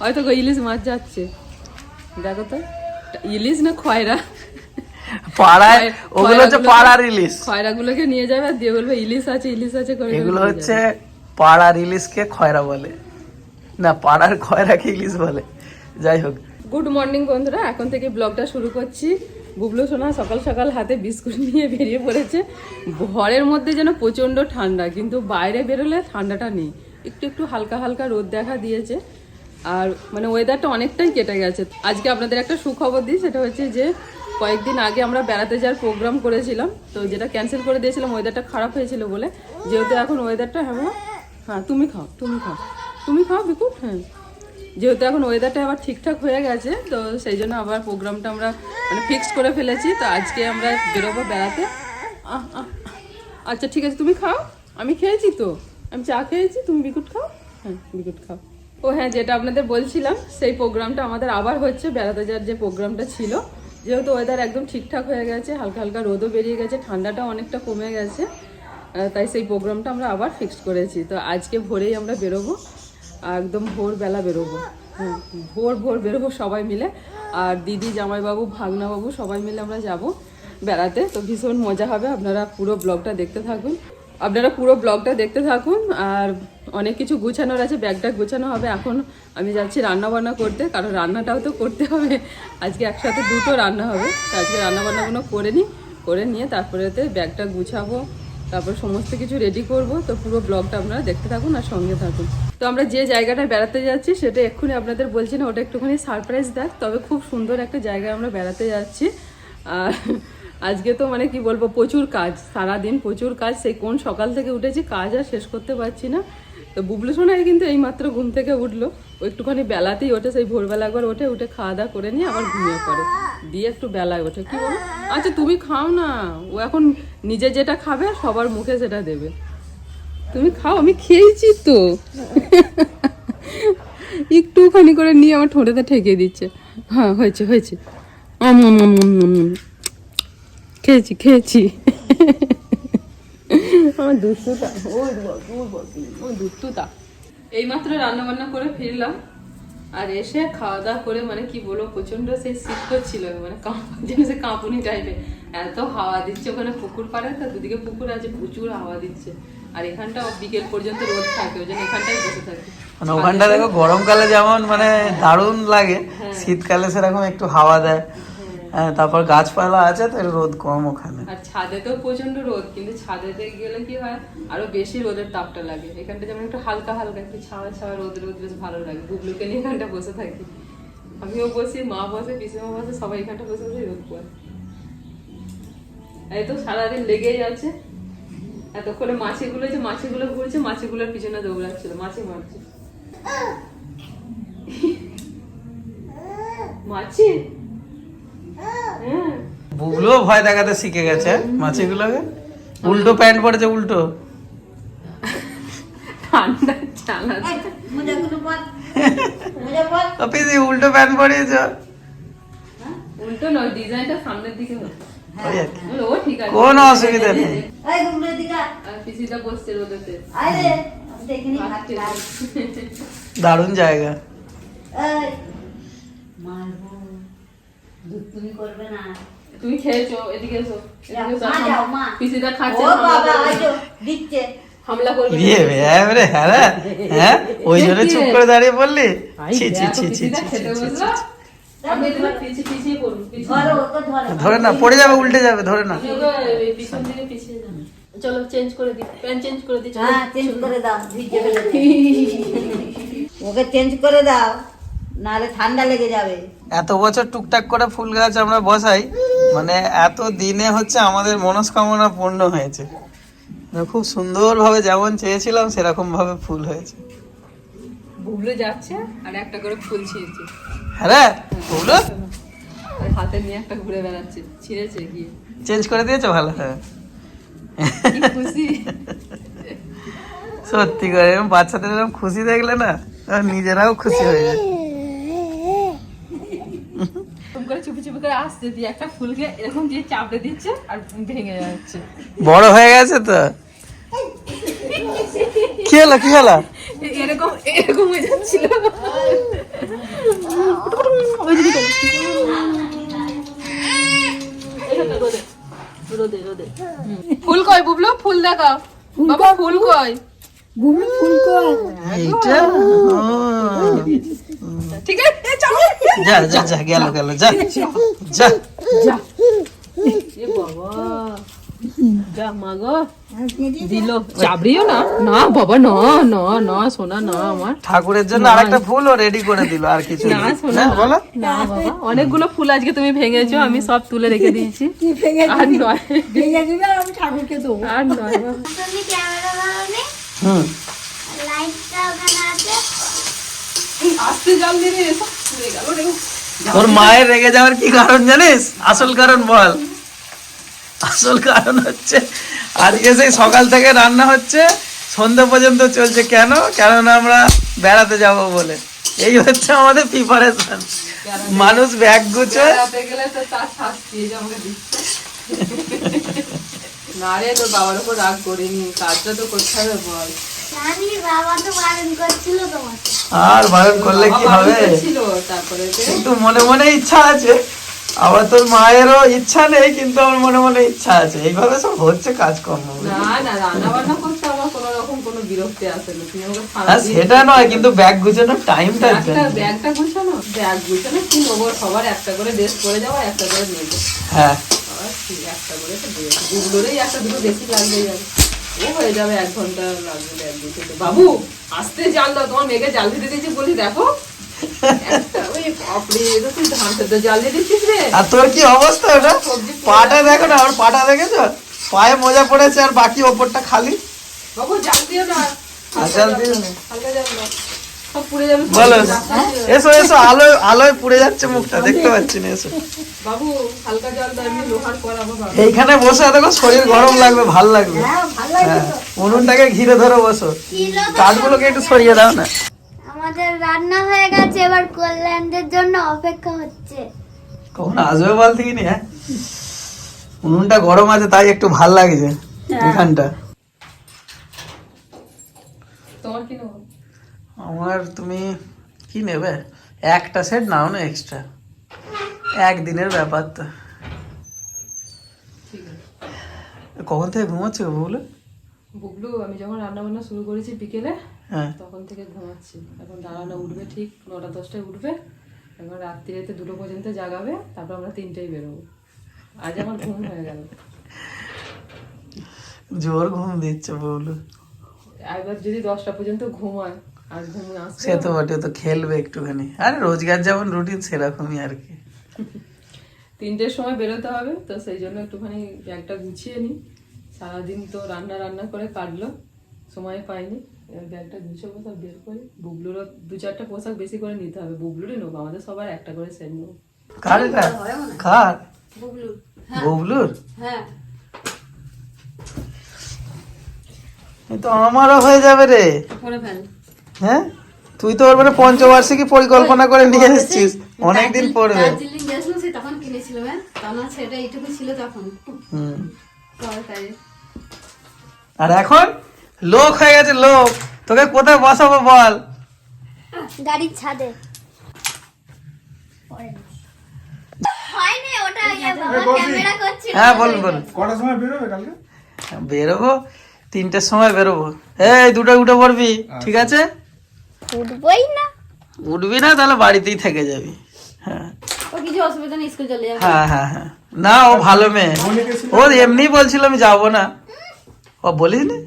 হয়তো গো ইলিশ মাছ যাচ্ছে। দেখো তো ইলিশ না খয়রা? পাড়ায় ওগুলো হচ্ছে পাড়ার ইলিশ। খয়রাগুলোকে নিয়ে যাবে আর দিয়ে বলবে ইলিশ আছে ইলিশ আছে করে করে এগুলো হচ্ছে পাড়ার ইলিশকে খয়রা বলে। না পাড়ার খয়রাকে ইলিশ বলে। যাই হোক। গুড মর্নিং বন্ধুরা এখন থেকে ব্লগটা শুরু করছি। বুবলু সোনা সকাল সকাল হাতে বিস্কুট নিয়ে বেরিয়ে পড়েছে। ঘরের মধ্যে যেন প্রচণ্ড ঠান্ডা কিন্তু বাইরে বেরোলে ঠান্ডাটা নেই। একটু একটু হালকা হালকা রোদ দেখা দিয়েছে। আর মানে ওয়েদারটা অনেকটাই কেটে গেছে। আজকে আপনাদের একটা সুখবর দিই, সেটা হচ্ছে যে কয়েকদিন আগে আমরা বেড়াতে যাওয়ার প্রোগ্রাম করেছিলাম, তো যেটা ক্যান্সেল করে দিয়েছিলাম ওয়েদারটা খারাপ হয়েছিল বলে। যেহেতু এখন ওয়েদারটা হ্যাঁ হ্যাঁ তুমি খাও তুমি খাও। তুমি খাও বিকুট হ্যাঁ। যেহেতু এখন ওয়েদারটা আবার ঠিকঠাক হয়ে গেছে, তো সেই জন্য আবার প্রোগ্রামটা আমরা মানে ফিক্সড করে ফেলেছি, তো আজকে আমরা বেরোবো বেড়াতে। আচ্ছা ঠিক আছে, তুমি খাও। আমি খেয়েছি তো। আমি চা খেয়েছি, তুমি বিকুট খাও? হ্যাঁ বিকুট খাও। ও হ্যাঁ যেটা আপনাদের বলছিলাম, সেই প্রোগ্রামটা আমাদের আবার হচ্ছে, বেড়াতে যাওয়ার যে প্রোগ্রামটা ছিল। যেহেতু ওয়েদার একদম ঠিকঠাক হয়ে গেছে, হালকা হালকা রোদও বেরিয়ে গেছে ঠান্ডাটা অনেকটা কমে গেছে তাই সেই প্রোগ্রামটা আমরা আবার ফিক্সড করেছি। তো আজকে ভোরেই আমরা বেরোবো একদম ভোরবেলা বেরোবো। হ্যাঁ ভোর ভোর বেরোবো সবাই মিলে, আর দিদি, জামাইবাবু, ভাগনাবাবু সবাই মিলে আমরা যাব বেড়াতে। তো ভীষণ মজা হবে, আপনারা পুরো ব্লগটা দেখতে থাকুন। আপনারা পুরো ব্লগটা দেখতে থাকুন, আর অনেক কিছু গুছানোর আছে, ব্যাগটা গুছানো হবে। এখন আমি যাচ্ছি রান্না বান্না করতে, কারণ রান্নাটাও তো করতে হবে। আজকে একসাথে দুটো রান্না হবে, তো আজকে রান্না বান্নাগুলো করে নিই, করে নিয়ে তারপরেতে ব্যাগটা গুছাবো, তারপর সমস্ত কিছু রেডি করব। তো পুরো ব্লগটা আপনারা দেখতে থাকুন আর সঙ্গে থাকুন। তো আমরা যে জায়গাটায় বেড়াতে যাচ্ছি, সেটা এক্ষুনি আপনাদের বলছি না, ওটা একটুখানি সারপ্রাইজ দেখ, তবে খুব সুন্দর একটা জায়গায় আমরা বেড়াতে যাচ্ছি। আর আজকে তো মানে কি বলব, প্রচুর কাজ, সারাদিন প্রচুর কাজ, সেই কোন সকাল থেকে উঠেছি কাজ আর শেষ করতে পারছি না। তো বুবলু সোনাই কিন্তু এইমাত্র ঘুম থেকে উঠল, ও একটুখানি বেলাতেই ওঠে, সেই ভোরবেলা একবার ওঠে, উঠে খাওয়া দাওয়া করে নিয়ে আবার ঘুমিয়ে পড়ে, দিয়ে একটু বেলায় ওঠে, কি বলো? আচ্ছা তুমি খাও না, ও এখন নিজে যেটা খাবে সবার মুখে সেটা দেবে। তুমি খাও, আমি খেয়েছি তো। একটুখানি করে নিয়ে আমার ঠোঁটেতে ঠেকে দিচ্ছে। হ্যাঁ হয়েছে হয়েছে। খেয়েছি খেয়েছি। আমার দুষ্টুটা ওই বল, ওই বল, ওই দুষ্টুটা। এইমাত্র রান্না বান্না করে ফিরলাম আর এসে খাওয়া দাওয়া করে মানে কি বলব প্রচণ্ড সেই শীত করছিল মানে যেন সে কাঁপুনি টাইপের এত হাওয়া দিচ্ছে ওখানে পুকুর পাড়ে তো দুদিকে পুকুর আছে প্রচুর হাওয়া দিচ্ছে। আর এখানটা বিকেল পর্যন্ত রোদ থাকে ওই জন্য এখানটাই বসে থাকি। মানে ওখানটা দেখো গরমকালে যেমন মানে দারুণ লাগে হ্যাঁ। শীতকালে সেরকম একটু হাওয়া দেয়। হ্যাঁ, তারপর গাছপালা আছে তো রোদ কম ওখানে। আর ছাদে তো প্রচণ্ড রোদ কিন্তু ছাদেতে গেলে কি হয় আরও বেশি রোদের তাপটা লাগে। এখানটা যেমন একটু হালকা হালকা একটু ছাওয়া ছাওয়া রোদ রোদ বেশ ভালো লাগে। গুবলুকে নিয়ে এখানটা বসে থাকি। আমিও বসি মা বসে পিসিমা বসে সবাই এখানটা বসে বসে রোদ পড়ে এই তো সারাদিন লেগেই আছে। এতক্ষণে মাছিগুলো যে মাছিগুলো ঘুরছে মাছিগুলোর পিছনে দৌড়াচ্ছিল মাছি মারছে। মাছি? হ্যাঁ বুবলুও ভয় দেখাতে শিখে গেছে মাছিগুলোকে। উল্টো প্যান্ট পরেছে উল্টো। ঠান্ডা ও উল্টো প্যান্ট পরিয়েছ? উল্টো নয় ডিজাইনটা সামনের দিকে হতো ওই আর কি। ও ঠিক আছে কোনো অসুবিধা নেই। দারুণ জায়গা। তুমি করবে না। তুমি খেয়েছো এদিকে এসো। পিসিটা খাচ্ছে ও বাবা। দিচ্ছে। হামলা করবে ইয়ে রে হ্যাঁ হ্যাঁ ওই জন্য চুপ করে দাঁড়িয়ে বললি ছি ছি ছি ছি। ধরো না পড়ে যাবে উল্টে যাবে ধরে না। চলো চেঞ্জ করে প্যান্ট চেঞ্জ করে হ্যাঁ চেঞ্জ করে দাও ভিজে ওকে চেঞ্জ করে দাও নাহলে ঠান্ডা লেগে যাবে। এত বছর টুকটাক করে ফুল গাছ আমরা বসাই মানে এত দিনে হচ্ছে আমাদের মনস্কামনা পূর্ণ হয়েছে। মানে খুব সুন্দরভাবে যেমন চেয়েছিলাম সেরকম ভাবে ফুল হয়েছে। বুবলু যাচ্ছে আর একটা করে ফুল ছিঁড়ছে। হ্যাঁ বুবলু? হাতে নিয়ে একটা ঘুরে বেড়াচ্ছে ছিঁড়েছে গিয়ে চেঞ্জ করে দিয়েছ ভালো? হ্যাঁ। খুশি? সত্যি করে এরকম বাচ্চাদের এরকম খুশি দেখলে না নিজেরাও খুশি হয়ে যায়। করে আসছে দিয়ে একটা ফুলকে এরকম দিয়ে চাপড়ে দিচ্ছে আর ভেঙে যাচ্ছে। বড় হয়ে গেছে তো? খেলা খেলা। এরকম এরকম হয়ে যাচ্ছিল। ফুল কয় বুবলু? ফুল দেখাও। বাবা ফুল কয়? বুবলু? ফুল কয়? এইটা? ঠিক আছে চলো। যা যা যা গেল গেল যা যা। যা। এ বাবা। যা মা দিল। চাবড়িও না? না বাবা না না না সোনা না আমার। ঠাকুরের জন্য আরেকটা ফুলও রেডি করে দিল আর কিছু না, নেই। শোনা। না, বলো। না বাবা অনেকগুলো ফুল আজকে তুমি ভেঙেছো আমি সব তুলে রেখে দিয়েছি। কি ভেঙে আর নয়। ভেঙে দিবে আমি ঠাকুরকে দেবো। আর নয় তুমি ক্যামেরা হুম। লাইটটা ওখানে আছে আস্তে জল দিয়ে রে, পুড়ে গেল রে। তোর মায়ের রেগে যাওয়ার কি কারণ জানিস? আসল কারণ বল। আসল কারণ হচ্ছে আজকে সেই সকাল থেকে রান্না হচ্ছে সন্ধ্যা পর্যন্ত চলছে। কেন? কেননা আমরা বেড়াতে যাব বলে। এই হচ্ছে আমাদের প্রিপারেশন মানুষ ব্যাগ গুছে না রে তোর বাবার উপর রাগ করিনি। কাজটা তো করতে হবে বল। আর বারণ করলে কি হবে? বাড়িতে ছিল তারপরে যে কিন্তু মনে মনে ইচ্ছা আছে। আবার তোর মায়েরও ইচ্ছা নেই কিন্তু আমার মনে মনে ইচ্ছা আছে। এইভাবে সব হচ্ছে কাজকর্ম না না রান্না বান্না করতে আমার কোনো রকম কোনো বিরক্তি আসে না। তুমি আমাকে হ্যাঁ সেটা নয় কিন্তু ব্যাগ গুছানোর টাইমটা ব্যাগটা গুছানো? ব্যাগ গুছানো কি নেব? সবার একটা করে ড্রেস করে যাব একটা করে নেব। হ্যাঁ। একটা করে তো ড্রেস দুগুলোরই একটা দুটো বেশি লাগবে যাবে ও হয়ে যাবে এক ঘণ্টা লাগবে বাবু আসতে জাল দাও তোমার মেয়েকে জাল দিতে দিয়েছি বলি দেখো। আর তোর কি অবস্থা ওটা? পাটা দেখো না ওর পাটা দেখেছ? পায়ে মোজা পড়েছে আর বাকি ওপরটা খালি। বাবু জাল দিও না। জাল দিও না। বলো এসো এসো আলোয় আলোয় পুড়ে যাচ্ছে মুখটা দেখতে পাচ্ছি না এসো। এইখানে বসে দেখো শরীর গরম লাগবে ভালো লাগবে। হ্যাঁ হ্যাঁ উনুনটাকে ঘিরে ধরে বসো। কাঠগুলোকে একটু সরিয়ে দাও না। আমাদের রান্না হয়ে গেছে এবার কল্যাণদের জন্য অপেক্ষা হচ্ছে। কখন আসবে বল থেকে নি হ্যাঁ? উনুনটা গরম আছে তাই একটু ভালো লাগছে এখানটা। তোমার কি নেব আমার তুমি কি নেবে? একটা সেট নাও না এক্সট্রা একদিনের ব্যাপার তো। ঠিক আছে। কখন থেকে ঘুমাচ্ছ বলে? বুবলু আমি যখন রান্না বান্না শুরু করেছি বিকেলে হ্যাঁ। তখন থেকে ঘুমাচ্ছি। এখন দাঁড়ানো উঠবে ঠিক নটা দশটায় উঠবে। এখন রাত্রিতে দুটো পর্যন্ত জাগাবে তারপর আমরা তিনটেই বেরোবো। আজ আমার ঘুম হয়ে গেল। জোর ঘুম দিচ্ছে বউলু এবার যদি দশটা পর্যন্ত ঘুমায় সে তো বটে তো খেলবে একটুখানি। আরে রোজগার যেমন রুটিন সেরকমই আর কি। তিনটের সময় বেরোতে হবে তো সেই জন্য একটুখানি ব্যাগটা গুছিয়ে নিই। সারাদিন তো রান্না রান্না করে কাটলো সময় পাইনি। এবার ব্যাগটা গুছিয়ে সব বের করি। বুবলুরও দু চারটা পোশাক বেশি করে নিতে হবে বুবলুরই নেব আমাদের সবার একটা করে সেট নেব। কার কার? ববলুর। হ্যাঁ। তো আমারও হয়ে যাবে রে। করে ফেল। হ্যাঁ? তুই তো ওর মানে পঞ্চবার্ষিকী পরিকল্পনা করে নিয়ে এসেছিস। অনেকদিন পড়বে। তখন কিনেছিল হ্যাঁ তখন সেটা এইটুকু ছিল তখন। হুম। আর এখন? লোক হয়ে গেছে লোক। তোকে কোথায় বসাবো বল? গাড়ির ছাদে। ইয়ে বাবা ক্যামেরা করছিল। হ্যাঁ বলুন বলুন কটার সময় বেরোবে কালকে? বেরোবো। তিনটের সময় বেরোবো। এই দুটো উঠে পড়বি ঠিক আছে? উঠবই না। উঠবি না তাহলে বাড়িতেই থেকে যাবি। হ্যাঁ। ও কিছু অসুবিধা নেই স্কুল চলে যাবে। হ্যাঁ হ্যাঁ হ্যাঁ। না ও ভালো মেয়ে। ও এমনি বলছিল আমি যাব না। ও বলিস নি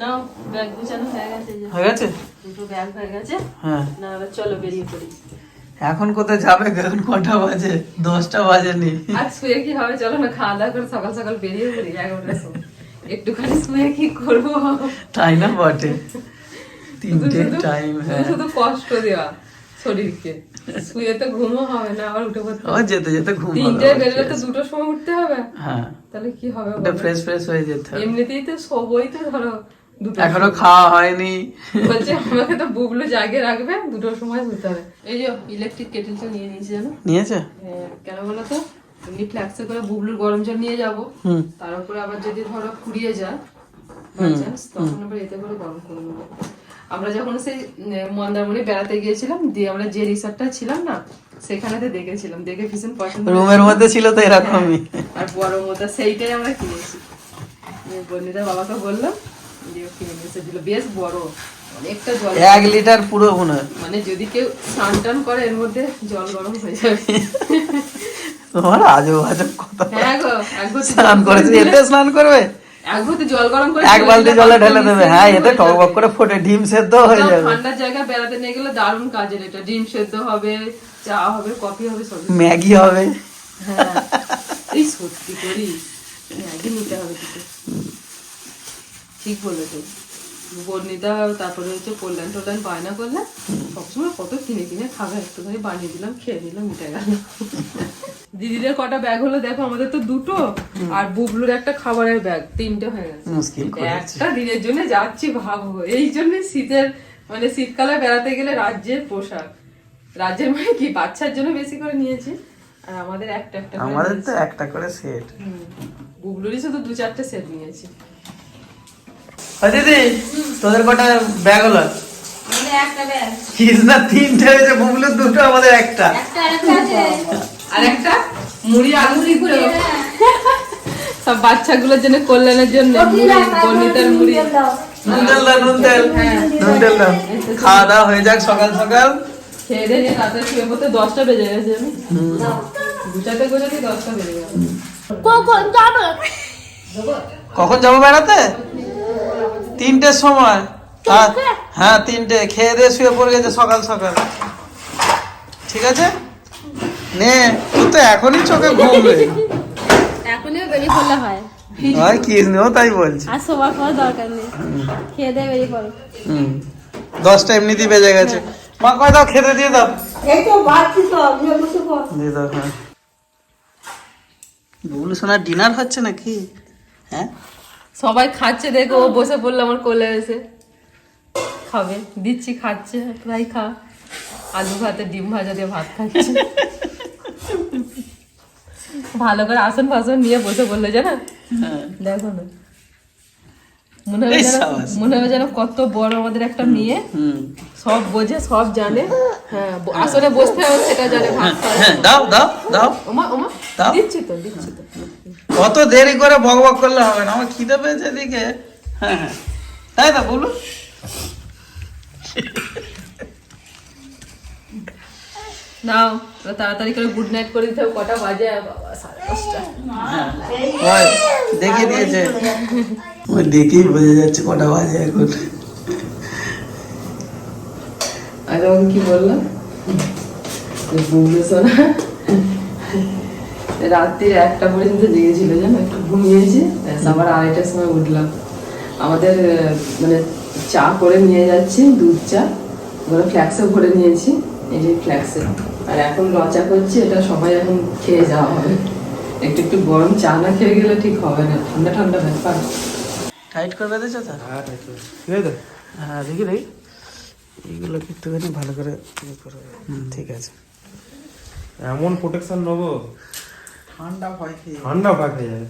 না এখন কোথায় যাবে? এখন কটা বাজে? দশটা বাজেনি। আর শুয়ে কি হবে? চলো না খাওয়া দাওয়া করে সকাল সকাল বেরিয়ে পড়ি। একটুখানি শুয়ে কি করব? তাই না বটে? তিনটে টাইম হ্যাঁ। শুধু কষ্ট দেওয়া শরীরকে। শুয়ে তো ঘুমও হবে না আবার উঠে পড়তে ও যেতে যেতে ঘুম তিনটে বেরোলে তো। দুটোর সময় উঠতে হবে। হ্যাঁ। তাহলে কি হবে ওটা ফ্রেশ ফ্রেশ হয়ে যেতে হবে। এমনিতেই তো সবই তো ধরো এখনও খাওয়া হয়নি। বলছে আমাকে তো বুবলু জাগে রাখবে দুটোর সময় শুতে হবে। এই যে ইলেকট্রিক কেটেলটা নিয়ে নিয়েছি জানো? নিয়েছে? কেন বলো তো? এমনি ফ্ল্যাক্সে করে বুবলুর গরম জল নিয়ে যাব। তার উপরে আবার যদি ধরো ফুরিয়ে যায় তখন আবার এতে করে গরম করে নেব। আমরা যখন সেই মন্দারমণি বেড়াতে গিয়েছিলাম দিয়ে আমরা যে রিসর্টটা ছিলাম না সেখানেতে দেখেছিলাম দেখে ভীষণ পছন্দ রুমের মধ্যে ছিল তো এরকমই। আর বড় মতো সেইটাই আমরা কিনেছি। বর্ণিতার বাবাকে বললাম দিয়ে কিনে নিয়ে এসে দিল। বেশ বড় অনেকটা জল। এক লিটার পুরো মনে মানে যদি কেউ স্নান টান করে এর মধ্যে জল গরম হয়ে যাবে। তোমার আজব আজব কথা। হ্যাঁ গো স্নান করেছে এতে স্নান করবে? এক বালতি জলে ঢেলে দেবে। হ্যাঁ এতে টকবক করে ফোটে ডিম সেদ্ধ হয়ে যাবে। ঠান্ডার জায়গায় বেড়াতে নিয়ে গেলে দারুণ কাজের এটা। ডিম সেদ্ধ হবে চা হবে কফি হবে সব ম্যাগি হবে। হ্যাঁ। এই সত্যি করি। ম্যাগি নিতে হবে ঠিক বলেছ। বর্ণিতা তারপরে হচ্ছে কল্যাণ টল্যাণ বায়না করলে সবসময় কত কিনে কিনে খাবে। একটুখানি বানিয়ে দিলাম খেয়ে নিলাম মিটে গেল। দিদিদের কটা ব্যাগ হলো দেখো আমাদের তো দুটো। আর বুবলুর একটা খাবারের ব্যাগ তিনটে হয়ে গেছে। একটা দিনের জন্য যাচ্ছি ভাবো। এই জন্য শীতের মানে শীতকালে বেড়াতে গেলে রাজ্যের পোশাক। রাজ্যের মানে কি বাচ্চার জন্য বেশি করে নিয়েছি। আর আমাদের একটা একটা করে আমাদের তো একটা করে সেট। বুবলুরই শুধু দু চারটে সেট নিয়েছি। দিদি তোদের কটা ব্যাগ হলো? কৃষ্ণা তিনটে হয়েছে বুবলুর দুটো আমাদের একটা। একটা আরেকটা আর একটা? মুড়ি আলু সিদ্ধ সব বাচ্চাগুলোর জন্য কল্যাণের জন্য মুড়ি বর্ণিতার মুড়ি নুন তেল দাও নুন তেল নুন তেল দাও। খাওয়া দাওয়া হয়ে যাক সকাল সকাল। খেয়ে দিয়ে রাতে শুয়ে পড়তে দশটা বেজে গেছে আমি গুছাতে গুছাতে দশটা বেজে গেছে। কখন যাবে? কখন যাব বেড়াতে? তিনটের সময়? হ্যাঁ তিনটে। খেয়ে দিয়ে শুয়ে পড়ে গেছে সকাল সকাল। ঠিক আছে? নে তুই তো এখনই চোখে ঘুমবে এখনই বেরিয়ে পড়লে হয়। কি তাই বলছি। আর সবার খাওয়ার দরকার নেই। খেয়ে দিয়ে বেরিয়ে পড়ো। হুম। দশটা এমনিতেই বেজে গেছে। মা কয় দাও খেতে দিয়ে দাও। এই তো বাড়ছি তো নিয়ে বসে পড়। দিয়ে দাও হ্যাঁ। ডিনার হচ্ছে নাকি? হ্যাঁ? সবাই খাচ্ছে দেখো ও বসে পড়ল আমার কোলে এসে। খাবে দিচ্ছি খাচ্ছে ভাই খা। আলু ভাতে ডিম ভাজা দিয়ে ভাত খাচ্ছে। ভালো করে আসন ফাসন নিয়ে বসে পড়ল জানো? দেখো না। মনে হবে যেন মনে হবে যেন কত বড় আমাদের একটা মেয়ে। হুম। সব বোঝে সব জানে। হ্যাঁ আসনে বসতে হবে সেটা জানে ভাত হ্যাঁ দাও দাও দাও। ওমা ওমা। দিচ্ছি তো দিচ্ছি তো। অত দেরি করে বক বক করলে হবে না। আমার খিদে পেয়েছে এদিকে। হ্যাঁ হ্যাঁ। তাই তো বলুন। নাও তাড়াতাড়ি করে গুড নাইট করে দিতে কটা বাজে? বাবা সাড়ে দশটা। ওই দেখিয়ে দিয়েছে। ওই দেখেই বোঝা যাচ্ছে কটা বাজে এখন। আর কি বললাম সোনা রাত্রির একটা পর্যন্ত জেগেছিল জানো? একটু ঘুমিয়েছি ব্যাস আবার আড়াইটার সময় উঠলাম। আমাদের মানে চা করে নিয়ে যাচ্ছি দুধ চা। ওগুলো ফ্ল্যাক্সে ভরে নিয়েছি এই যে ফ্ল্যাক্সে আর এখন লচা করছি এটা সবাই এখন খেয়ে যাওয়া হবে। একটু একটু গরম চা না খেয়ে গেলে ঠিক হবে না ঠান্ডা ঠান্ডা ব্যাপার। টাইট করে বেঁধেছো তো হ্যাঁ দেখি দেখি। এইগুলো একটুখানি ভালো করে ইয়ে করে। হুম, ঠিক আছে। এমন প্রোটেকশন নেব। ঠান্ডা ভয় খেয়ে ঠান্ডা ভয় খেয়ে যাবে।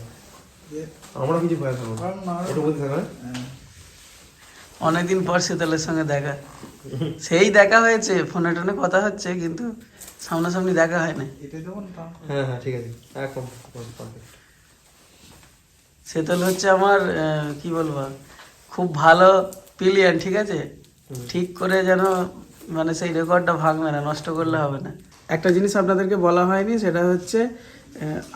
আমরা কিছু ভয় খাব একটু বলতে থাকো হ্যাঁ? অনেকদিন পর শীতলের সঙ্গে দেখা। সেই দেখা হয়েছে ফোনে টোনে কথা হচ্ছে কিন্তু সামনাসামনি দেখা হয় না হ্যাঁ হ্যাঁ ঠিক আছে। একদম শীতল হচ্ছে আমার কি বলব খুব ভালো পিলিয়ান ঠিক আছে? ঠিক করে যেন মানে সেই রেকর্ডটা ভাঙবে না নষ্ট করলে হবে না। একটা জিনিস আপনাদেরকে বলা হয়নি সেটা হচ্ছে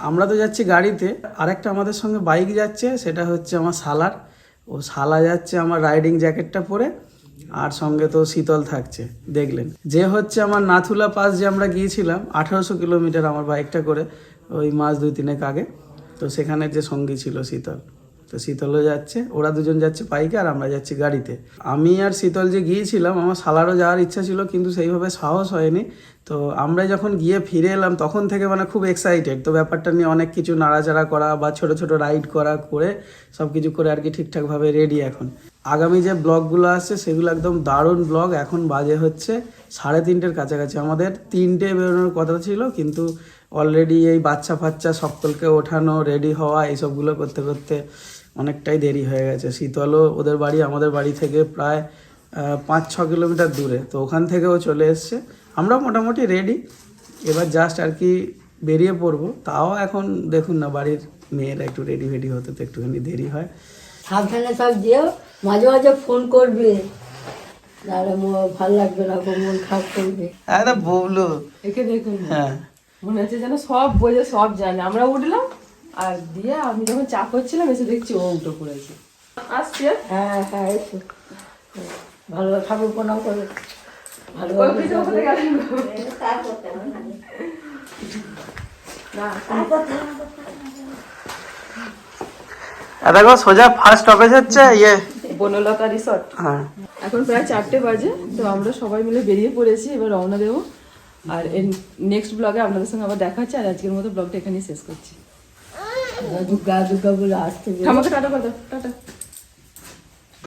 আমরা তো যাচ্ছি গাড়িতে। আরেকটা আমাদের সঙ্গে বাইক যাচ্ছে, সেটা হচ্ছে আমার সালার ও সালা যাচ্ছে আমার রাইডিং জ্যাকেটটা পরে, আর সঙ্গে তো শীতল থাকছে, দেখলেন। যে হচ্ছে আমার নাথুলা পাস যে আমরা গিয়েছিলাম, আঠারোশো কিলোমিটার আমার বাইকটা করে, ওই মাস দুই তিনেক আগে। তো সেখানে যে সঙ্গী ছিল শীতল। তো শীতলও যাচ্ছে, ওরা দুজন যাচ্ছে বাইকে আর আমরা যাচ্ছি গাড়িতে। আমি আর শীতল যে গিয়েছিলাম, আমার সালারও যাওয়ার ইচ্ছা ছিল, কিন্তু সেইভাবে সাহস হয়নি। তো আমরা যখন গিয়ে ফিরে এলাম, তখন থেকে মানে খুব এক্সাইটেড তো ব্যাপারটা নিয়ে অনেক কিছু নাড়াচাড়া করা বা ছোট ছোট রাইড করা, করে সব কিছু করে আর কি ঠিকঠাকভাবে রেডি এখন। আগামী যে ব্লগগুলো আসছে, সেগুলো একদম দারুণ ব্লগ। এখন বাজে হচ্ছে সাড়ে তিনটের কাছাকাছি। আমাদের তিনটে বেরোনোর কথা ছিল, কিন্তু অলরেডি এই বাচ্চা ফাচ্চা সকলকে ওঠানো রেডি হওয়া, এইসবগুলো করতে করতে অনেকটাই দেরি হয়ে গেছে। শীতলও ওদের বাড়ি আমাদের বাড়ি থেকে প্রায় পাঁচ ছ কিলোমিটার দূরে। তো ওখান থেকেও চলে এসছে। আমরা মোটামুটি রেডি এবার জাস্ট আর কি বেরিয়ে পড়ব। তাও এখন দেখুন না বাড়ির মেয়েরা একটু রেডি ফেডি হতে তো একটুখানি দেরি হয়। সাবধানে সব যেও মাঝে মাঝে ফোন করবে। তাহলে ভালো লাগবে না মন খারাপ করবে। আরে একে দেখুন। হ্যাঁ। মনে হচ্ছে যেন সব বোঝে সব জানে। আমরা উঠলাম আর দিয়ে আমি যখন চা করছিলাম এসে দেখছি ও উঠে পড়েছে। আসছে? হ্যাঁ হ্যাঁ এসো। ভালো ঠাকুর প্রণাম করে। ভালো দেখো। সোজা ফার্স্ট স্টপেজ হচ্ছে ইয়ে। বনলতা রিসর্ট হ্যাঁ। এখন প্রায় চারটে বাজে তো আমরা সবাই মিলে বেরিয়ে পড়েছি এবার রওনা দেবো। আর নেক্সট ব্লগে আপনাদের সঙ্গে আবার দেখা হচ্ছে আর আজকের মতো ব্লগটা এখানেই শেষ করছি। দুর্গা দুর্গা বলে টাটা টাটা।